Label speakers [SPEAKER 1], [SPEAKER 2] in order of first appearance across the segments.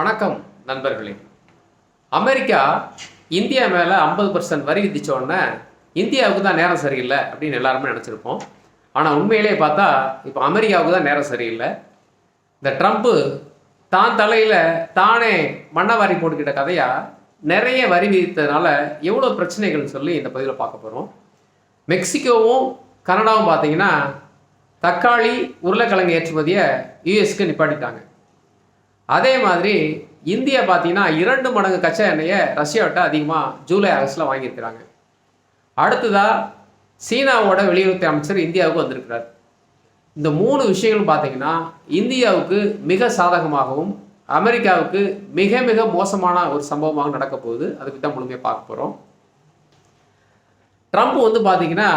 [SPEAKER 1] வணக்கம் நண்பர்களே. America India மேலே ஐம்பது பர்சன்ட் வரி விதித்தோடனே உடனே இந்தியாவுக்கு தான் நேரம் சரியில்லை அப்படின்னு எல்லாருமே நினச்சிருப்போம். ஆனால் உண்மையிலே பார்த்தா இப்போ அமெரிக்காவுக்கு தான் நேரம் சரியில்லை. இந்த ட்ரம்ப்பு தான் தலையில் தானே மண்ணை வாரி போட்டுக்கிட்ட கதையாக நிறைய வரி விதித்ததுனால எவ்வளோ பிரச்சனைகள்னு சொல்லி இந்த பதிவில் பார்க்க போகிறோம் மெக்சிகோவும் கனடாவும் பார்த்தீங்கன்னா தக்காளி உருளைக்கிழங்கு ஏற்றுமதியை யூஎஸ்க்கு நிப்பாட்டிட்டாங்க. அதே மாதிரி இந்தியா பார்த்தீங்கன்னா இரண்டு மடங்கு கச்சா எண்ணெயை ரஷ்யாவிட்ட அதிகமாக ஜூலை ஆகஸ்டில் வாங்கியிருக்கிறாங்க. அடுத்ததாக சீனாவோட வெளியுறவுத்துறை அமைச்சர் இந்தியாவுக்கு வந்திருக்கிறார். இந்த மூணு விஷயங்களும் பார்த்தீங்கன்னா இந்தியாவுக்கு மிக சாதகமாகவும் அமெரிக்காவுக்கு மிக மிக மோசமான ஒரு சம்பவமாக நடக்க போகுது. அதுக்கு தான் முழுமையாக பார்க்க போகிறோம் ட்ரம்ப் வந்து பார்த்தீங்கன்னா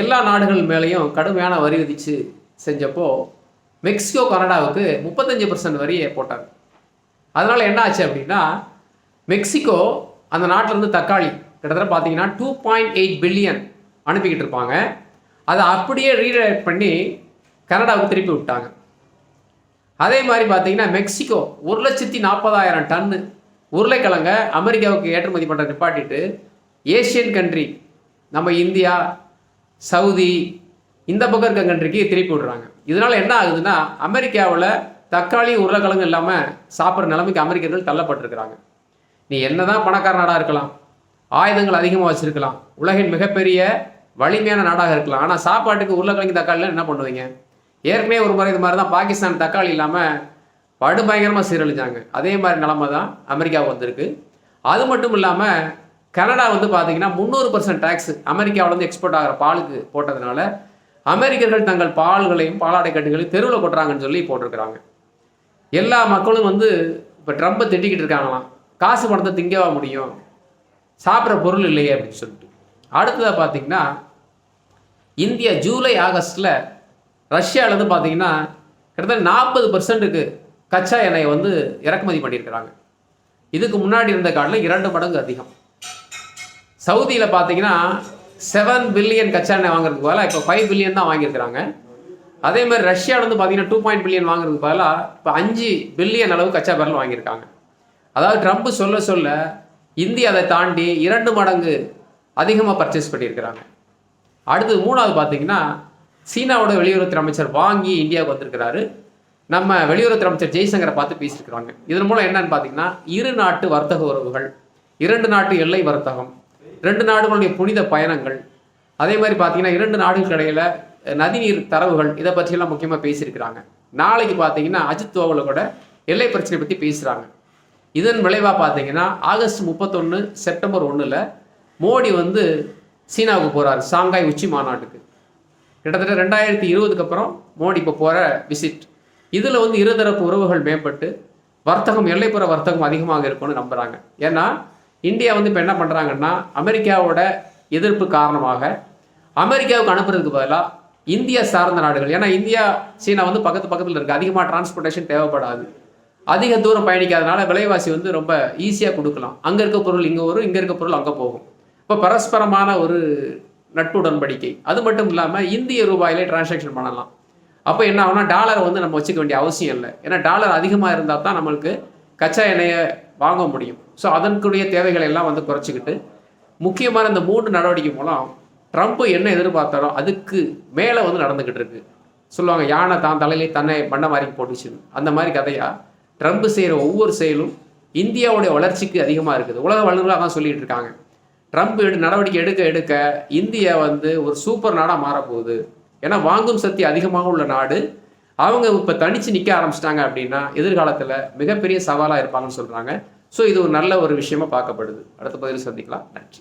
[SPEAKER 1] எல்லா நாடுகள் மேலேயும் கடுமையான வரி விதித்து செஞ்சப்போ மெக்சிகோ கனடாவுக்கு முப்பத்தஞ்சு பர்சன்ட் வரியை போட்டாங்க அதனால் என்ன ஆச்சு அப்படின்னா மெக்சிகோ அந்த நாட்டிலேருந்து தக்காளி கிட்டத்தட்ட பார்த்தீங்கன்னா டூ பாயிண்ட் எயிட் பில்லியன் அனுப்பிக்கிட்டு இருப்பாங்க. அதை அப்படியே ரீடைரக்ட் பண்ணி கனடாவுக்கு திருப்பி விட்டாங்க. அதே மாதிரி பார்த்தீங்கன்னா மெக்சிகோ ஒரு லட்சத்தி நாற்பதாயிரம் டன்னு உருளைக்கிழங்க அமெரிக்காவுக்கு ஏற்றுமதி பண்ணுற நிப்பாட்டிட்டு ஏஷியன் கண்ட்ரி நம்ம இந்தியா சவுதி இந்த பக்கம் இருக்க கண்ட்ரிக்கு திருப்பி விடுறாங்க. இதனால் என்ன ஆகுதுன்னா அமெரிக்காவில் தக்காளி உருளைக்கிழங்கு இல்லாமல் சாப்பிட்ற நிலைமைக்கு அமெரிக்கர்கள் தள்ளப்பட்டிருக்கிறாங்க. நீ என்னதான் பணக்கார நாடாக இருக்கலாம் ஆயுதங்கள் அதிகமாக வச்சுருக்கலாம் உலகின் மிகப்பெரிய வலிமையான நாடாக இருக்கலாம் ஆனால் சாப்பாட்டுக்கு உருளைக்கிழங்கு தக்காளிலாம் என்ன பண்ணுவீங்க? ஏற்கனவே ஒரு முறை இது மாதிரி தான் பாகிஸ்தான் தக்காளி இல்லாமல் படுபயங்கரமாக சீரழிஞ்சாங்க. அதே மாதிரி நிலமை தான் அமெரிக்காவுக்கு வந்திருக்கு. அது மட்டும் இல்லாமல் கனடா வந்து பார்த்தீங்கன்னா முந்நூறு பர்சன்ட் டேக்ஸ் அமெரிக்காவிலேருந்து எக்ஸ்போர்ட் ஆகிற பாலுக்கு போட்டதுனால அமெரிக்கர்கள் தங்கள் பால்களையும் பாலாடை கட்டுகளையும் தெருவில் கொட்டுறாங்கன்னு சொல்லி போட்டிருக்கிறாங்க. எல்லா மக்களும் வந்து இப்போ ட்ரம்ப்பை திட்டிக்கிட்டு இருக்காங்களாம். காசு பணத்தை திங்கவா முடியும்? சாப்பிட்ற பொருள் இல்லையே அப்படின்னு சொல்லிட்டு. அடுத்ததாக பார்த்தீங்கன்னா இந்தியா ஜூலை ஆகஸ்டில் ரஷ்யாவிலேருந்து பார்த்தீங்கன்னா கிட்டத்தட்ட நாற்பது பர்சன்ட்டுக்கு கச்சா எண்ணெயை வந்து இறக்குமதி பண்ணியிருக்கிறாங்க. இதுக்கு முன்னாடி இருந்த காட்டில் இரண்டு மடங்கு அதிகம். சவுதியில் பார்த்தீங்கன்னா செவன் பில்லியன் கச்சா எண்ணெய் வாங்குறதுக்கு பதிலாக இப்போ ஃபைவ் பில்லியன் தான் வாங்கியிருக்கிறாங்க. அதே மாதிரி ரஷ்யாவில் வந்து பார்த்தீங்கன்னா டூ பாயிண்ட் பில்லியன் வாங்குறதுக்கு பதிலாக இப்போ அஞ்சு பில்லியன் அளவு கச்சா பரல் வாங்கியிருக்காங்க. அதாவது ட்ரம்ப் சொல்ல சொல்ல இந்தியா அதை தாண்டி இரண்டு மடங்கு அதிகமாக பர்ச்சேஸ் பண்ணியிருக்கிறாங்க. அடுத்து மூணாவது பார்த்தீங்கன்னா சீனாவோட வெளியுறவுத்துறை அமைச்சர் வாங்கி இந்தியாவுக்கு வந்திருக்கிறாரு. நம்ம வெளியுறவுத்துறை அமைச்சர் ஜெய்சங்கரை பார்த்து பேசியிருக்கிறாங்க. இதன் மூலம் என்னன்னு பார்த்தீங்கன்னா இரு நாட்டு வர்த்தக உறவுகள் இரண்டு நாட்டு எல்லை வர்த்தகம் ரெண்டு நாடுகளுடைய புனித பயணங்கள் அதே மாதிரி பார்த்தீங்கன்னா இரண்டு நாடுகளுக்கு இடையில நதிநீர் தரவுகள் இதை பற்றியெல்லாம் முக்கியமாக பேசியிருக்கிறாங்க. நாளைக்கு பார்த்தீங்கன்னா அஜித் தோவலை கூட எல்லை பிரச்சனை பற்றி பேசுகிறாங்க இதன் விளைவாக பார்த்தீங்கன்னா ஆகஸ்ட் முப்பத்தொன்று செப்டம்பர் ஒன்றில் மோடி வந்து சீனாவுக்கு போகிறார் சாங்காய் உச்சி மாநாட்டுக்கு. கிட்டத்தட்ட ரெண்டாயிரத்தி இருபதுக்கு அப்புறம் மோடி இப்போ போகிற விசிட் இதில் வந்து இருதரப்பு உறவுகள் மேம்பட்டு வர்த்தகம் எல்லைப்புற வர்த்தகம் அதிகமாக இருக்கும்னு நம்புகிறாங்க ஏன்னா இந்தியா வந்து இப்போ என்ன பண்ணுறாங்கன்னா அமெரிக்காவோட எதிர்ப்பு காரணமாக அமெரிக்காவுக்கு அனுப்புறதுக்கு பதிலாக இந்தியா சார்ந்த நாடுகள். ஏன்னா இந்தியா சீனா வந்து பக்கத்து பக்கத்தில் இருக்குது அதிகமாக டிரான்ஸ்போர்ட்டேஷன் தேவைப்படாது. அதிக தூரம் பயணிக்காதனால விலைவாசி வந்து ரொம்ப ஈஸியாக கொடுக்கலாம். அங்கே இருக்க பொருள் இங்கே வரும் இங்கே இருக்க பொருள் அங்கே போகும். இப்போ பரஸ்பரமான ஒரு நட்பு உடன்படிக்கை. அது மட்டும் இல்லாமல் இந்திய ரூபாயிலே டிரான்சாக்ஷன் பண்ணலாம். அப்போ என்ன ஆகும்னா டாலரை வந்து நம்ம வச்சுக்க வேண்டிய அவசியம் இல்லை. ஏன்னா டாலர் அதிகமாக இருந்தால் தான் நம்மளுக்கு கச்சா எண்ணெயை வாங்க முடியும். ஸோ அதற்குரிய தேவைகளை எல்லாம் வந்து குறைச்சிக்கிட்டு முக்கியமான இந்த மூன்று நடவடிக்கை மூலம் ட்ரம்ப் என்ன எதிர்பார்த்தாரோ அதுக்கு மேலே வந்து நடந்துக்கிட்டு இருக்கு. சொல்லுவாங்க யானை தான் தலையிலே தன்னை மண்ணை மாதிரி போட்டுச்சுன்னு அந்த மாதிரி கதையாக ட்ரம்ப் செய்கிற ஒவ்வொரு செயலும் இந்தியாவுடைய வளர்ச்சிக்கு அதிகமாக இருக்குது. உலக வல்லுநர்களாக தான் சொல்லிட்டு இருக்காங்க. ட்ரம்ப் எடு நடவடிக்கை எடுக்க எடுக்க இந்தியா வந்து ஒரு சூப்பர் நாடாக மாறப்போகுது. ஏன்னா வாங்கும் சக்தி அதிகமாக உள்ள நாடு. அவங்க இப்போ தனித்து நிற்க ஆரம்பிச்சிட்டாங்க அப்படின்னா எதிர்காலத்தில் மிகப்பெரிய சவாலாக இருப்பாங்கன்னு சொல்கிறாங்க ஸோ இது ஒரு நல்ல ஒரு விஷயமா பார்க்கப்படுது. அடுத்த பதிவில் சந்திக்கலாம். நன்றி.